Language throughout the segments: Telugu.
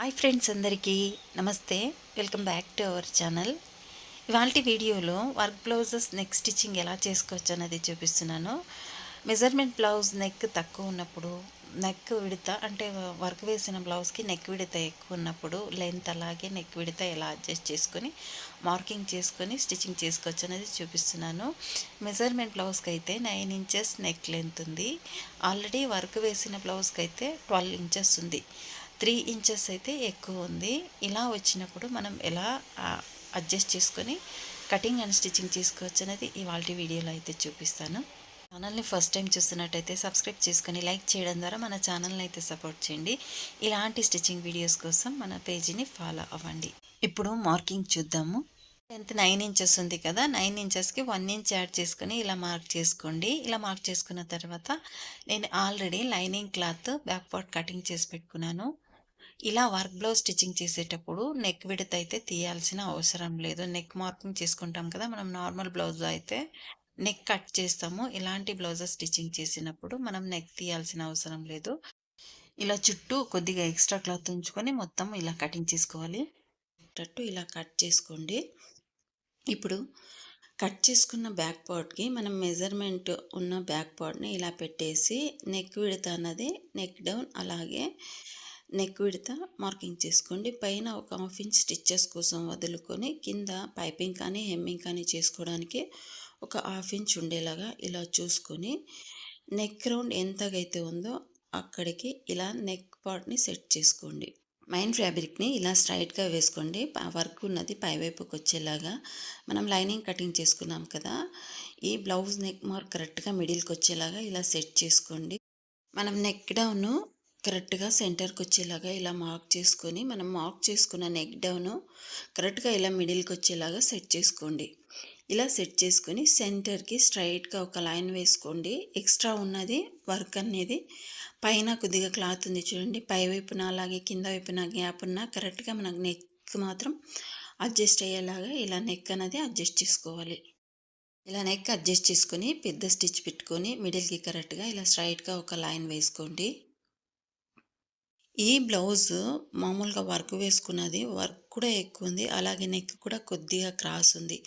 హాయ్ ఫ్రెండ్స్ అందరికీ నమస్తే. Welcome back to our channel ఇవాళ వీడియోలో వర్క్ బ్లౌజెస్ నెక్ స్టిచ్చింగ్ ఎలా చేసుకోవచ్చు అనేది చూపిస్తున్నాను. మెజర్మెంట్ బ్లౌజ్ నెక్ తక్కువ ఉన్నప్పుడు నెక్ విడత అంటే వర్క్ వేసిన బ్లౌజ్కి నెక్ విడత ఎక్కువ ఉన్నప్పుడు లెంత్ అలాగే నెక్ విడత ఎలా అడ్జస్ట్ చేసుకొని మార్కింగ్ చేసుకొని స్టిచ్చింగ్ చేసుకోవచ్చు అనేది చూపిస్తున్నాను. మెజర్మెంట్ బ్లౌజ్కి అయితే నైన్ ఇంచెస్ నెక్ లెంత్ ఉంది. ఆల్రెడీ వర్క్ వేసిన బ్లౌజ్కి అయితే ట్వెల్వ్ ఇంచెస్ ఉంది. త్రీ ఇంచెస్ అయితే ఎక్కువ ఉంది. ఇలా వచ్చినప్పుడు మనం ఎలా అడ్జస్ట్ చేసుకొని కటింగ్ అండ్ స్టిచ్చింగ్ చేసుకోవచ్చు అనేది ఇవాళ వీడియోలో అయితే చూపిస్తాను. ఛానల్ని ఫస్ట్ టైం చూస్తున్నట్టయితే సబ్స్క్రైబ్ చేసుకొని లైక్ చేయడం ద్వారా మన ఛానల్ని అయితే సపోర్ట్ చేయండి. ఇలాంటి స్టిచ్చింగ్ వీడియోస్ కోసం మన పేజీని ఫాలో అవ్వండి. ఇప్పుడు మార్కింగ్ చూద్దాము. టెన్త్ నైన్ ఇంచెస్ ఉంది కదా నైన్ ఇంచెస్కి వన్ ఇంచ్ యాడ్ చేసుకొని ఇలా మార్క్ చేసుకోండి. ఇలా మార్క్ చేసుకున్న తర్వాత నేను already lining cloth back part cutting చేసి పెట్టుకున్నాను. ఇలా వర్క్ బ్లౌజ్ స్టిచ్చింగ్ చేసేటప్పుడు నెక్ విడత అయితే తీయాల్సిన అవసరం లేదు. నెక్ మార్కింగ్ చేసుకుంటాం కదా మనం నార్మల్ బ్లౌజ్ అయితే నెక్ కట్ చేస్తాము. ఇలాంటి బ్లౌజెస్ స్టిచ్చింగ్ చేసినప్పుడు మనం నెక్ తీయాల్సిన అవసరం లేదు. ఇలా చుట్టూ కొద్దిగా ఎక్స్ట్రా క్లాత్ ఉంచుకొని మొత్తం ఇలా కటింగ్ చేసుకోవాలి. తట్టు ఇలా కట్ చేసుకోండి. ఇప్పుడు కట్ చేసుకున్న బ్యాక్ పార్ట్కి మనం మెజర్మెంట్ ఉన్న బ్యాక్ పార్ట్ని ఇలా పెట్టేసి నెక్ విడత అన్నది నెక్ డౌన్ అలాగే నెక్ విడత మార్కింగ్ చేసుకోండి. పైన ఒక హాఫ్ ఇంచ్ స్టిచ్చెస్ కోసం వదులుకొని కింద పైపింగ్ కానీ హెమ్మింగ్ కానీ చేసుకోవడానికి ఒక హాఫ్ ఇంచ్ ఉండేలాగా ఇలా చూసుకొని నెక్ రౌండ్ ఎంతగైతే ఉందో అక్కడికి ఇలా నెక్ పార్ట్ని సెట్ చేసుకోండి. మైన్ ఫ్యాబ్రిక్ని ఇలా స్ట్రైట్గా వేసుకోండి. వర్క్ ఉన్నది పైవైపుకి వచ్చేలాగా. మనం లైనింగ్ కటింగ్ చేసుకున్నాం కదా ఈ బ్లౌజ్ నెక్ మార్క్ కరెక్ట్గా మిడిల్కి వచ్చేలాగా ఇలా సెట్ చేసుకోండి. మనం నెక్ డౌన్ కరెక్ట్గా సెంటర్కి వచ్చేలాగా ఇలా మార్క్ చేసుకొని మనం మార్క్ చేసుకున్న నెక్ డౌన్ కరెక్ట్గా ఇలా మిడిల్కి వచ్చేలాగా సెట్ చేసుకోండి. ఇలా సెట్ చేసుకొని సెంటర్కి స్ట్రైట్గా ఒక లైన్ వేసుకోండి. ఎక్స్ట్రా ఉన్నది వర్క్ అనేది పైన కొద్దిగా క్లాత్ ఉంది చూడండి. పై వైపున అలాగే కింద వైపున గ్యాప్ ఉన్న కరెక్ట్గా మనకు నెక్ మాత్రం అడ్జస్ట్ అయ్యేలాగా ఇలా నెక్ అనేది అడ్జస్ట్ చేసుకోవాలి. ఇలా నెక్ అడ్జస్ట్ చేసుకొని పెద్ద స్టిచ్ పెట్టుకొని మిడిల్కి కరెక్ట్గా ఇలా స్ట్రైట్గా ఒక లైన్ వేసుకోండి. ఈ బ్లౌజ్ మామూలుగా వర్క్ వేసుకున్నది వర్క్ కూడా ఎక్కువ ఉంది అలాగే నెక్ కూడా కొద్దిగా క్రాస్ ఉంది.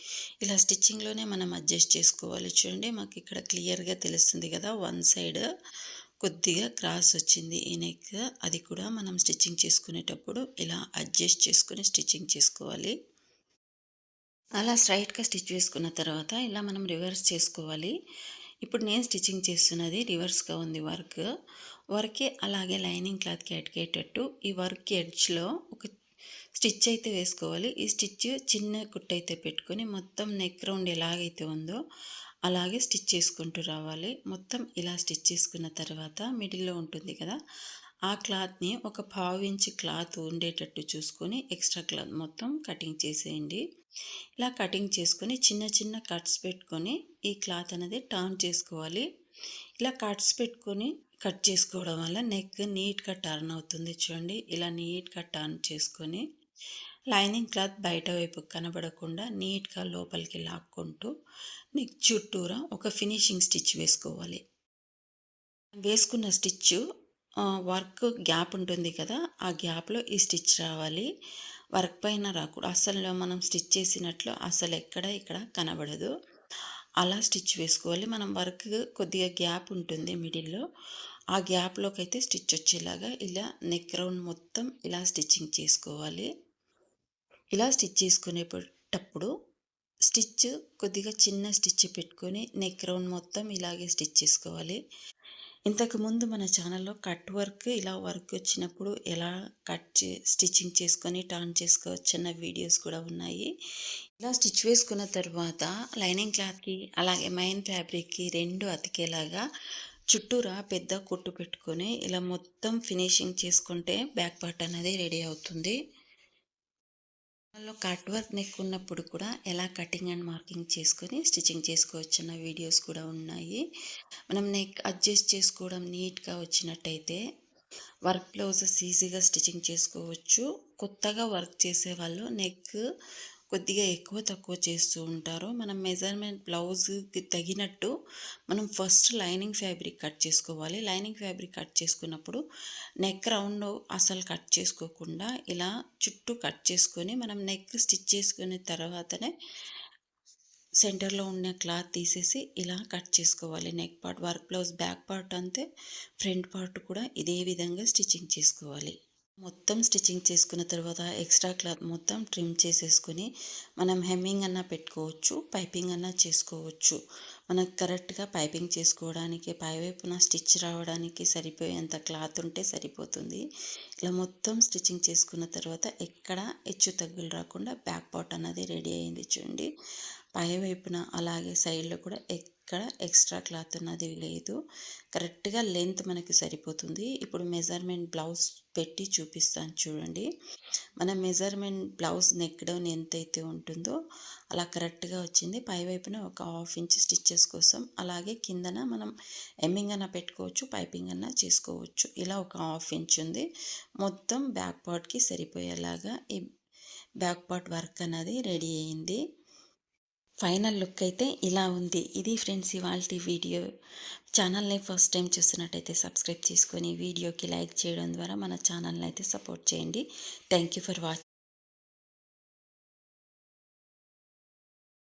ఇలా స్టిచ్చింగ్లోనే మనం అడ్జస్ట్ చేసుకోవాలి. చూడండి మాకు ఇక్కడ క్లియర్గా తెలుస్తుంది కదా వన్ సైడ్ కొద్దిగా క్రాస్ వచ్చింది ఈ నెక్ అది కూడా మనం స్టిచ్చింగ్ చేసుకునేటప్పుడు ఇలా అడ్జస్ట్ చేసుకుని స్టిచ్చింగ్ చేసుకోవాలి. అలా స్ట్రైట్గా స్టిచ్ చేసుకున్న తర్వాత ఇలా మనం రివర్స్ చేసుకోవాలి. ఇప్పుడు నేను స్టిచ్చింగ్ చేస్తున్నది రివర్స్గా ఉంది వర్క్. వర్కే అలాగే లైనింగ్ క్లాత్కి అటికేటట్టు ఈ వర్క్ ఎడ్జ్లో ఒక స్టిచ్ అయితే వేసుకోవాలి. ఈ స్టిచ్ చిన్న కుట్ట అయితే పెట్టుకొని మొత్తం నెక్ రౌండ్ ఎలాగైతే ఉందో అలాగే స్టిచ్ చేసుకుంటూ రావాలి. మొత్తం ఇలా స్టిచ్ చేసుకున్న తర్వాత మిడిల్లో ఉంటుంది కదా ఆ క్లాత్ని ఒక పావు ఇంచ్ క్లాత్ ఉండేటట్టు చూసుకొని ఎక్స్ట్రా క్లాత్ మొత్తం కటింగ్ చేసేయండి. ఇలా కటింగ్ చేసుకొని చిన్న చిన్న కట్స్ పెట్టుకొని ఈ క్లాత్ అనేది టర్న్ చేసుకోవాలి. ఇలా కట్స్ పెట్టుకొని కట్ చేసుకోవడం వల్ల నెక్ నీట్గా టర్న్ అవుతుంది చూడండి. ఇలా నీట్గా టర్న్ చేసుకొని లైనింగ్ క్లాత్ బయట వైపు కనబడకుండా నీట్గా లోపలికి లాక్కుంటూ నెక్ చుట్టూరా ఒక ఫినిషింగ్ స్టిచ్ వేసుకోవాలి. వేసుకున్న స్టిచ్ వర్క్ గ్యాప్ ఉంటుంది కదా ఆ గ్యాప్లో ఈ స్టిచ్ రావాలి. వర్క్ పైన రాకూడదు. అసలు మనం స్టిచ్ చేసినట్లు అసలు ఎక్కడ ఇక్కడ కనబడదు. అలా స్టిచ్ వేసుకోవాలి. మనం వర్క్ కొద్దిగా గ్యాప్ ఉంటుంది మిడిల్లో. ఆ గ్యాప్లోకి అయితే స్టిచ్ వచ్చేలాగా ఇలా నెక్ రౌండ్ మొత్తం ఇలా స్టిచ్చింగ్ చేసుకోవాలి. ఇలా స్టిచ్ చేసుకునేటప్పుడు స్టిచ్ కొద్దిగా చిన్న స్టిచ్ పెట్టుకొని నెక్ రౌండ్ మొత్తం ఇలాగే స్టిచ్ చేసుకోవాలి. ఇంతకుముందు మన ఛానల్లో కట్ వర్క్ ఇలా వర్క్ వచ్చినప్పుడు ఎలా కట్ చే స్టిచ్చింగ్ చేసుకొని టర్న్ చేసుకోవచ్చు అన్న వీడియోస్ కూడా ఉన్నాయి. ఇలా స్టిచ్ వేసుకున్న తర్వాత లైనింగ్ క్లాత్కి అలాగే మైన్ ఫ్యాబ్రిక్కి రెండు అతికేలాగా చుట్టూరా పెద్ద కుట్టు పెట్టుకొని ఇలా మొత్తం ఫినిషింగ్ చేసుకుంటే బ్యాక్ పార్ట్ అనేది రెడీ అవుతుంది. లో కట్ వర్క్ నెక్ ఉన్నప్పుడు కూడా ఎలా కటింగ్ అండ్ మార్కింగ్ చేసుకొని స్టిచ్చింగ్ చేసుకోవచ్చు అన్న వీడియోస్ కూడా ఉన్నాయి. మనం నెక్ అడ్జస్ట్ చేసుకోవడం నీట్గా వచ్చినట్టయితే వర్క్ బ్లౌజెస్ ఈజీగా స్టిచ్చింగ్ చేసుకోవచ్చు. కొత్తగా వర్క్ చేసే వాళ్ళు నెక్ కొద్దిగా ఎక్కువ తక్కువ చేస్తూ ఉంటారు. మనం మెజర్మెంట్ బ్లౌజ్కి తగినట్టు మనం ఫస్ట్ లైనింగ్ ఫ్యాబ్రిక్ కట్ చేసుకోవాలి. లైనింగ్ ఫ్యాబ్రిక్ కట్ చేసుకున్నప్పుడు నెక్ రౌండ్ అసలు కట్ చేసుకోకుండా ఇలా చుట్టూ కట్ చేసుకొని మనం నెక్ స్టిచ్ చేసుకున్న తర్వాతనే సెంటర్లో ఉన్న క్లాత్ తీసేసి ఇలా కట్ చేసుకోవాలి. Neck part work blouse back part అంతే ఫ్రంట్ పార్ట్ కూడా ఇదే విధంగా స్టిచ్చింగ్ చేసుకోవాలి. మొత్తం స్టిచ్చింగ్ చేసుకున్న తర్వాత ఎక్స్ట్రా క్లాత్ మొత్తం ట్రిమ్ చేసేసుకొని మనం హెమ్మింగ్ అన్నా పెట్టుకోవచ్చు పైపింగ్ అన్నా చేసుకోవచ్చు. మనకు కరెక్ట్గా పైపింగ్ చేసుకోవడానికి పైవైపున స్టిచ్ రావడానికి సరిపోయేంత క్లాత్ ఉంటే సరిపోతుంది. ఇలా మొత్తం స్టిచ్చింగ్ చేసుకున్న తర్వాత ఎక్కడ హెచ్చు తగ్గులు రాకుండా బ్యాక్ పార్ట్ అన్నది రెడీ అయింది చూడండి. పై వైపున అలాగే సైడ్లో కూడా ఎక్కడ ఎక్స్ట్రా క్లాత్ ఉన్నది లేదు. కరెక్ట్గా లెంత్ మనకి సరిపోతుంది. ఇప్పుడు మెజర్మెంట్ బ్లౌజ్ పెట్టి చూపిస్తాను చూడండి. మన మెజర్మెంట్ బ్లౌజ్ నెక్ డౌన్ ఎంతైతే ఉంటుందో అలా కరెక్ట్గా వచ్చింది. పై వైపున ఒక హాఫ్ ఇంచ్ స్టిచ్చెస్ కోసం అలాగే కిందన మనం ఎమ్మింగ్ అన్న పెట్టుకోవచ్చు పైపింగ్ అన్న చేసుకోవచ్చు. ఇలా ఒక హాఫ్ ఇంచ్ ఉంది. మొత్తం బ్యాక్ పార్ట్కి సరిపోయేలాగా ఈ బ్యాక్ పార్ట్ వర్క్ అనేది రెడీ అయింది. ఫైనల్ లుక్ అయితే ఇలా ఉంది. ఇది ఫ్రెండ్స్ ఇవాళ వీడియో ఛానల్ని ఫస్ట్ టైం చూస్తున్నట్టయితే సబ్స్క్రైబ్ చేసుకొని వీడియోకి లైక్ చేయడం ద్వారా మన ఛానల్ని అయితే సపోర్ట్ చేయండి. Thank you for watching